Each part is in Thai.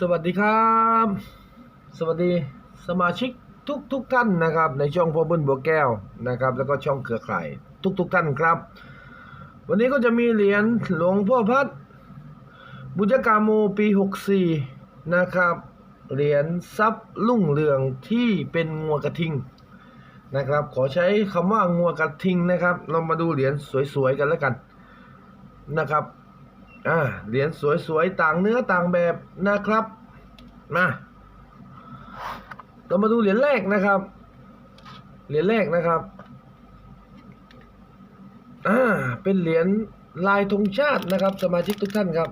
สวัสดีครับ สวัสดีสมาชิกทุกทุกๆท่านนะครับ ในช่องพ่อเบิ้ลบัวแก้วนะครับ แล้วก็ช่องเครือข่ายทุกทุกๆท่านครับ วันนี้ก็จะมีเหรียญหลวงพ่อพัด บุญกาโมปี 64 นะครับ เหรียญทรัพย์ลุ่งเรืองที่เป็นงัวกระทิงนะครับ ขอใช้คำว่างัวกระทิงนะครับ เรามาดูเหรียญสวยๆกันแล้วกันนะครับ อ่าเหรียญสวยๆ ต่างเนื้อต่างแบบนะครับ มาเรามาดูเหรียญแรกนะครับ เหรียญแรกนะครับ อ่า เป็นเหรียญลายธงชาตินะครับ สมาชิกทุกท่านครับ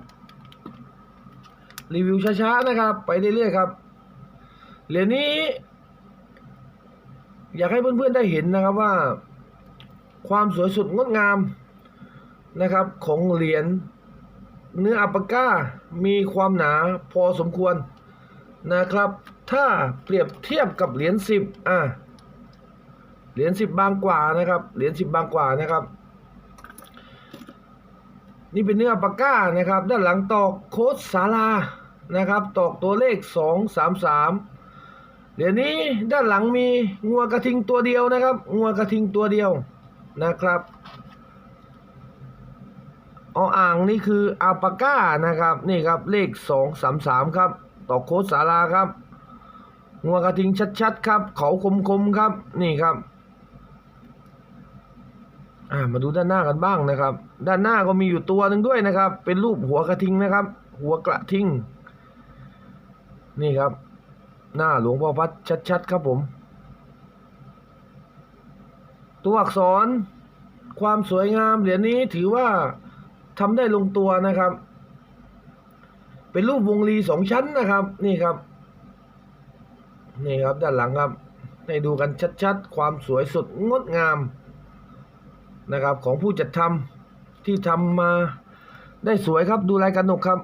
รีวิวช้าๆนะครับ ไปเรื่อยๆครับ เหรียญนี้ อยากให้เพื่อนๆได้เห็นนะครับว่า ความสวยสุดงดงามนะครับ ของเหรียญ เนื้ออัปปาก้ามีความหนาพอสมควรนะครับ ถ้าเปรียบเทียบกับเหรียญสิบอะเหรียญสิบบางกว่านะครับ เหรียญสิบบางกว่านะครับ นี่เป็นเนื้ออัปปาก้านะครับ ด้านหลังตอกโค้ดสาลานะครับตอกตัวเลขสองสามสามเหรียญนี้ด้านหลังมีงัวกระทิงตัวเดียวนะครับ งัวกระทิงตัวเดียวนะครับ ออ่างนี่คืออัลปาก้านะครับนี่ครับเลขสองสามสามครับ ต่อโคสาราครับงัวกระทิงชัดๆครับ เขาคมๆครับนี่ครับมาดูด้านหน้ากันบ้างนะครับ ด้านหน้าก็มีอยู่ตัวหนึ่งด้วยนะครับ เป็นรูปหัวกระทิงนะครับ หัวกระทิง นี่ครับ หน้าหลวงพ่อพัดชัดๆครับผม ตัวอักษร ความสวยงามเหรียญนี้ถือว่า ทำได้ลงตัวนะครับ เป็นรูปวงรีสองชั้นนะครับ นี่ครับ นี่ครับด้านหลังครับ ให้ดูกันชัดๆ ความสวยสดงดงามนะครับ ของผู้จัดทำที่ทำมาได้สวยครับดูรายการนกครับ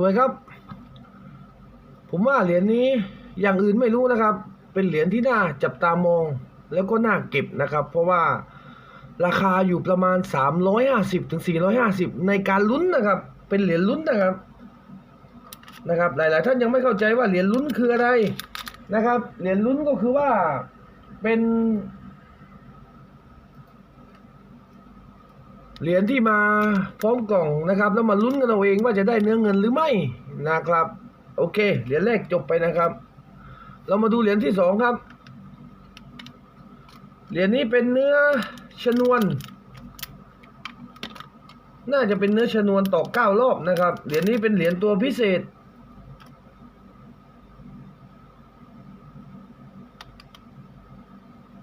สวยครับ ผมว่าเหรียญนี้อย่างอื่นไม่รู้นะครับ เป็นเหรียญที่น่าจับตามองแล้วก็น่าเก็บนะครับ เพราะว่าราคาอยู่ประมาณ 350ถึง450 ในการลุ้นนะครับ เป็นเหรียญลุ้นนะครับนะครับ หลาย ๆ ท่านยังไม่เข้าใจว่าเหรียญลุ้นคืออะไรนะครับ เหรียญลุ้นก็คือว่าเป็น เหรียญที่มาพร้อมกล่องนะครับ แล้วมาลุ้นกันเอาเองว่าจะได้เนื้อเงินหรือไม่นะครับ โอเค เหรียญแรกจบไปนะครับ เรามาดูเหรียญที่สองครับ เหรียญนี้เป็นเนื้อชนวน น่าจะเป็นเนื้อชนวนต่อเก้ารอบนะครับ เหรียญนี้เป็นเหรียญตัวพิเศษ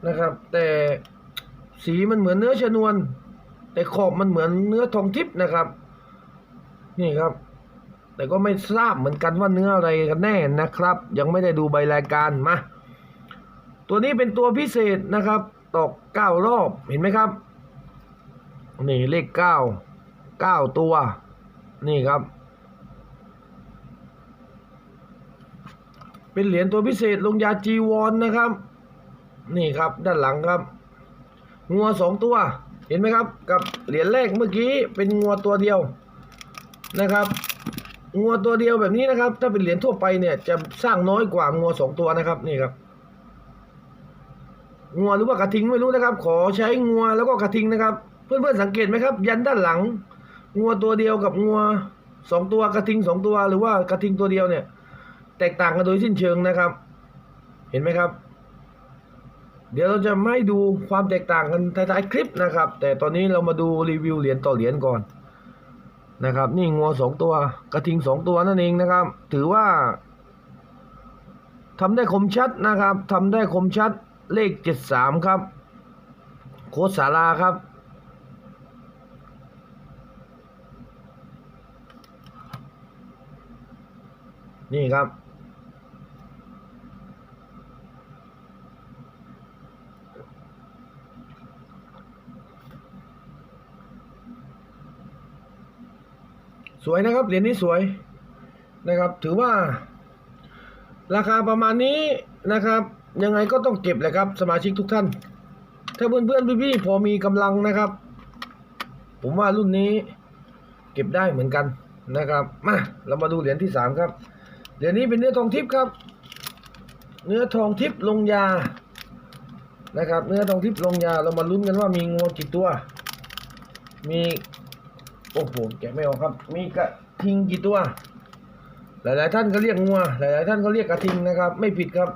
นะครับ แต่สีมันเหมือนเนื้อชนวน แต่ขอบมันเหมือนเนื้อทองทิพย์นะครับ นี่ครับ แต่ก็ไม่ทราบเหมือนกันว่าเนื้ออะไรกันแน่นะครับ ยังไม่ได้ดูใบรายการมาตัวนี้เป็นตัวพิเศษนะครับ ตอกเก้ารอบเห็นไหมครับ นี่เลขเก้าเก้าตัว นี่ครับ เป็นเหรียญตัวพิเศษลงยาจีวรนนะครับ นี่ครับด้านหลังครับงัวสองตัว เห็นไหมครับ กับเหรียญแรกเมื่อกี้เป็นงัวตัวเดียวนะครับงัวตัวเดียวแบบนี้นะครับ ถ้าเป็นเหรียญทั่วไปเนี่ยจะสร้างน้อยกว่างัวสองตัวนะครับนี่ครับงัวหรือว่ากระทิงไม่รู้นะครับ ขอใช้งัวแล้วก็กระทิงนะครับ เพื่อนๆสังเกตไหมครับ ยันด้านหลังงัวตัวเดียวกับงัวสองตัวกระทิงสองตัว หรือว่ากระทิงตัวเดียวเนี่ย แตกต่างกันโดยสิ้นเชิงนะครับ เห็นไหมครับ เดี๋ยวเราจะไม่ดูความแตกต่างกันท้ายๆคลิปนะครับ แต่ตอนนี้เรามาดูรีวิวเหรียญต่อเหรียญก่อนนะครับ นี่งัวสองตัวกระทิงสองตัวนั่นเองนะครับ ถือว่าทำได้คมชัดนะครับทำได้คมชัดเลขเจ็ดสามครับ โคสาราครับนี่ครับ สวยนะครับเหรียญนี้สวยนะครับ ถือว่า ราคาประมาณนี้นะครับ ยังไงก็ต้องเก็บแหละครับ สมาชิกทุกท่าน ถ้าเพื่อนๆพี่ๆพอมีกำลังนะครับ ผมว่ารุ่นนี้ เก็บได้เหมือนกันนะครับมาเรามาดูเหรียญที่สามครับเหรียญนี้เป็นเนื้อทองทิพย์ครับ เนื้อทองทิพย์ลงยานะครับ เนื้อทองทิพย์ลงยาเรามาลุ้นกันว่ามีงูกี่ตัว มี โอ้โหแกะไม่ออกครับ มีกระทิงกี่ตัว หลาย ๆ ท่านก็เรียกงัว หลาย ๆ ท่านก็เรียกกระทิงนะครับ ไม่ผิดครับ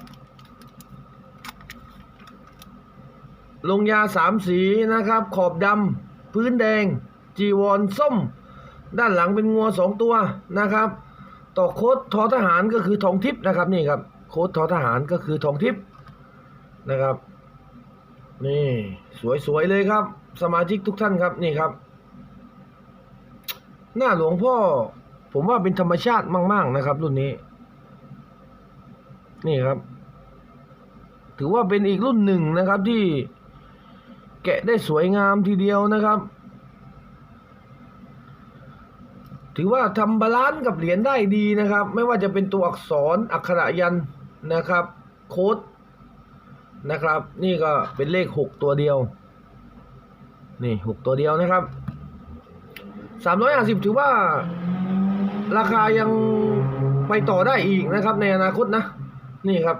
ลงยาสามสีนะครับ ขอบดำพื้นแดง จีวรส้ม ด้านหลังเป็นงัวสองตัวนะครับต่อโค้ดทอทหารก็คือทองทิพย์นะครับนี่ครับ โค้ดทอทหารก็คือทองทิพย์นะครับ นี่สวยๆเลยครับ สมาชิกทุกท่านครับนี่ครับ หน้าหลวงพ่อ ผมว่าเป็นธรรมชาติมาก ๆ นะครับ รุ่นนี้ นี่ครับ ถือว่าเป็นอีกรุ่นหนึ่งนะครับที่แกะได้สวยงามทีเดียวนะครับ ถือว่าทำบาลานซ์กับเหรียญได้ดีนะครับ ไม่ว่าจะเป็นตัวอักษรอักขระยันนะครับ โค้ดนะครับ นี่ก็เป็นเลขหกตัวเดียว นี่หกตัวเดียวนะครับ สามร้อยห้าสิบถือว่าราคายังไปต่อได้อีกนะครับ ในอนาคตนะ นี่ครับ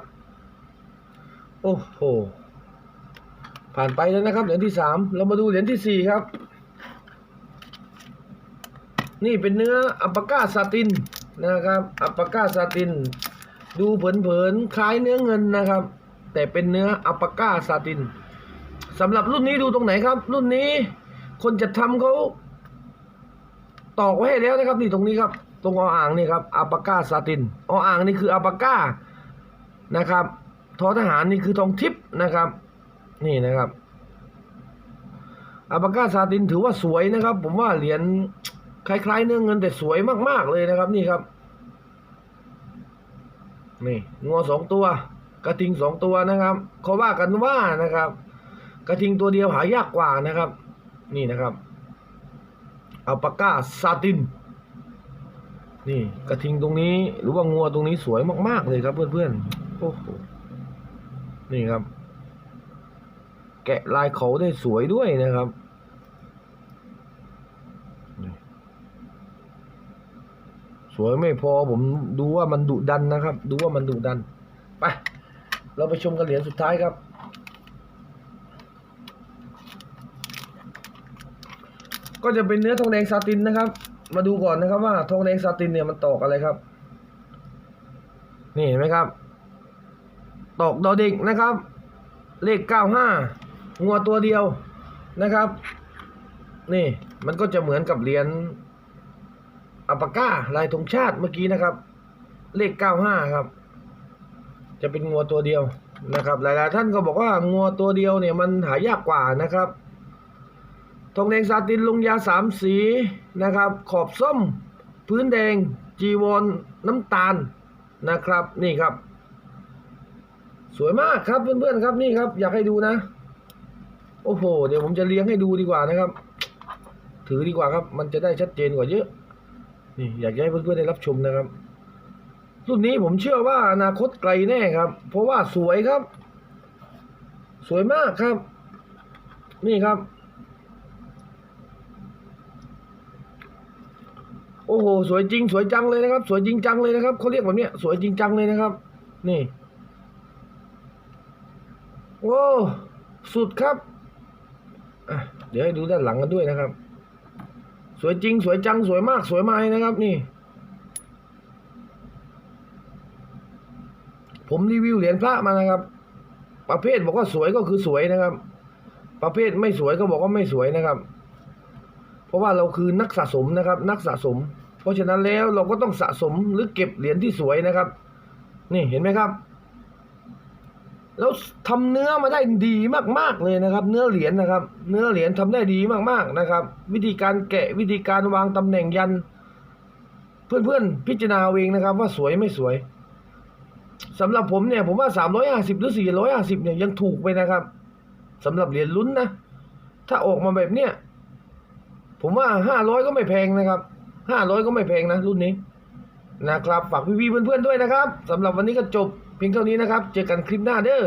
โอ้โห ผ่านไปแล้วนะครับ เหรียญที่สามเรามาดูเหรียญที่สี่ครับ นี่เป็นเนื้ออัปาก้าซาตินนะครับอัปาก้าซาติน ดูเผินๆคล้ายเนื้อเงินนะครับ แต่เป็นเนื้ออัปาก้าซาตินสำหรับรุ่นนี้ดูตรงไหนครับ รุ่นนี้คนจะทำเขา ตอกไว้ให้แล้วนะครับ นี่ตรงนี้ครับ ตรงออ่างนี่ครับอัปปาก้าซาตินออ่างนี่คืออัปปาก้านะครับทอทหารนี่คือทองทิพย์นะครับ นี่นะครับอัปปาก้าซาตินถือว่าสวยนะครับ ผมว่าเหรียญคล้ายๆเนื้อเงินแต่สวยมากๆเลยนะครับ นี่ครับนี่งัวสองตัว กระทิงสองตัวนะครับเขาว่ากันว่านะครับ กระทิงตัวเดียวหายากกว่านะครับ นี่นะครับ อัลปาก้าซาติน นี่กระทิงตรงนี้หรือว่างัวตรงนี้สวยมากๆเลยครับเพื่อนๆ โอ้โห นี่ครับ แกะลายเขาได้สวยด้วยนะครับสวยไม่พอผมดูว่ามันดุดันนะครับ ดูว่ามันดุดัน ไป เราไปชมกันเหรียญสุดท้ายครับ ก็จะเป็นเนื้อทองแดงซาตินนะครับ มาดูก่อนนะครับว่าทองแดงซาตินเนี่ยมันตอกอะไรครับ นี่เห็นไหมครับ ตอกดอเด็กนะครับ เลขเก้าห้างัวตัวเดียวนะครับ นี่มันก็จะเหมือนกับเหรียญอัปปาก้าลายธงชาติเมื่อกี้นะครับ เลขเก้าห้าครับ จะเป็นงัวตัวเดียวนะครับ หลายๆท่านก็บอกว่างัวตัวเดียวเนี่ยมันหายากกว่านะครับ ทองแดงซาตินลงยาสามสีนะครับ ขอบส้ม พื้นแดง จีวรน้ำตาลนะครับ นี่ครับ สวยมากครับเพื่อนๆครับนี่ครับ อยากให้ดูนะ โอ้โห เดี๋ยวผมจะเลี้ยงให้ดูดีกว่านะครับ ถือดีกว่าครับ มันจะได้ชัดเจนกว่าเยอะ นี่อยากให้เพื่อนๆได้รับชมนะครับรุ่นนี้ผมเชื่อว่าอนาคตไกลแน่ครับ เพราะว่าสวยครับ สวยมากครับ นี่ครับ โอ้โหสวยจริง สวยจังเลยนะครับ สวยจริงจังเลยนะครับเขาเรียกแบบเนี้ยสวยจริงจังเลยนะครับ นี่โอ้สุดครับเดี๋ยวให้ดูด้านหลังกันด้วยนะครับ สวยจริง สวยจังสวยมากสวยมากนะครับ นี่ ผมรีวิวเหรียญพระมานะครับ ประเภทบอกว่าสวยก็คือสวยนะครับ ประเภทไม่สวยก็บอกว่าไม่สวยนะครับ เพราะว่าเราคือนักสะสมนะครับ นักสะสม เพราะฉะนั้นแล้วเราก็ต้องสะสมหรือเก็บเหรียญที่สวยนะครับ นี่เห็นไหมครับ แล้วทำเนื้อมาได้ดีมากๆเลยนะครับ เนื้อเหรียญนะครับ เนื้อเหรียญทำได้ดีมากๆนะครับ วิธีการแกะวิธีการวางตำแหน่งยัน เพื่อนๆพิจารณาเอาเองนะครับ ว่าสวยไม่สวยสำหรับผมเนี่ยผมว่า 350 หรือ 450 เนี่ยยังถูกไปนะครับสำหรับเหรียญลุ้นนะ ถ้าออกมาแบบเนี้ย ผมว่าห้าร้อยก็ไม่แพงนะครับห้าร้อยก็ไม่แพงนะรุ่นนี้นะครับฝากพี่ๆเพื่อนๆด้วยนะครับสำหรับวันนี้ก็จบเพียงเท่านี้นะครับ เจอกันคลิปหน้าเด้อ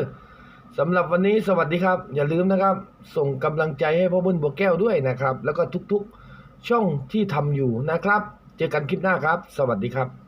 สำหรับวันนี้สวัสดีครับ อย่าลืมนะครับ ส่งกำลังใจให้พ่อเบิ้ลบัวแก้วด้วยนะครับ แล้วก็ทุกๆช่องที่ทำอยู่นะครับ เจอกันคลิปหน้าครับ สวัสดีครับ